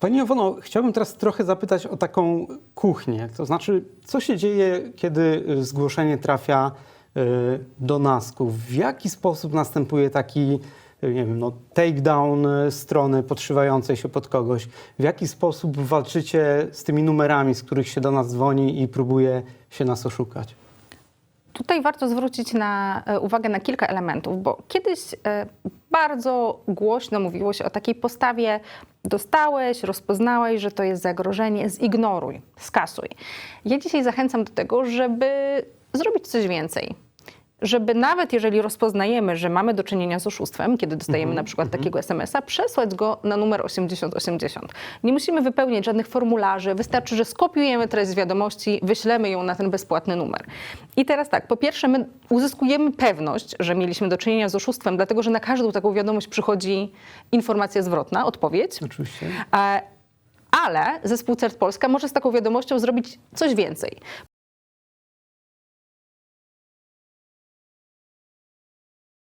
Pani Iwono, chciałbym teraz trochę zapytać o taką kuchnię. To znaczy, co się dzieje, kiedy y, zgłoszenie trafia y, do NASK-u? W jaki sposób następuje taki, y, nie wiem, no, takedown strony podszywającej się pod kogoś? W jaki sposób walczycie z tymi numerami, z których się do nas dzwoni i próbuje się nas oszukać? Tutaj warto zwrócić na, e, uwagę na kilka elementów, bo kiedyś e, bardzo głośno mówiło się o takiej postawie: dostałeś, rozpoznałeś, że to jest zagrożenie, zignoruj, skasuj. Ja dzisiaj zachęcam do tego, żeby zrobić coś więcej. Żeby nawet jeżeli rozpoznajemy, że mamy do czynienia z oszustwem, kiedy dostajemy na przykład takiego SMS-a, przesłać go na numer 8080. Nie musimy wypełniać żadnych formularzy, wystarczy, że skopiujemy treść z wiadomości, wyślemy ją na ten bezpłatny numer. I teraz tak, po pierwsze, my uzyskujemy pewność, że mieliśmy do czynienia z oszustwem, dlatego że na każdą taką wiadomość przychodzi informacja zwrotna, odpowiedź. Oczywiście. E, Ale zespół CERT Polska może z taką wiadomością zrobić coś więcej.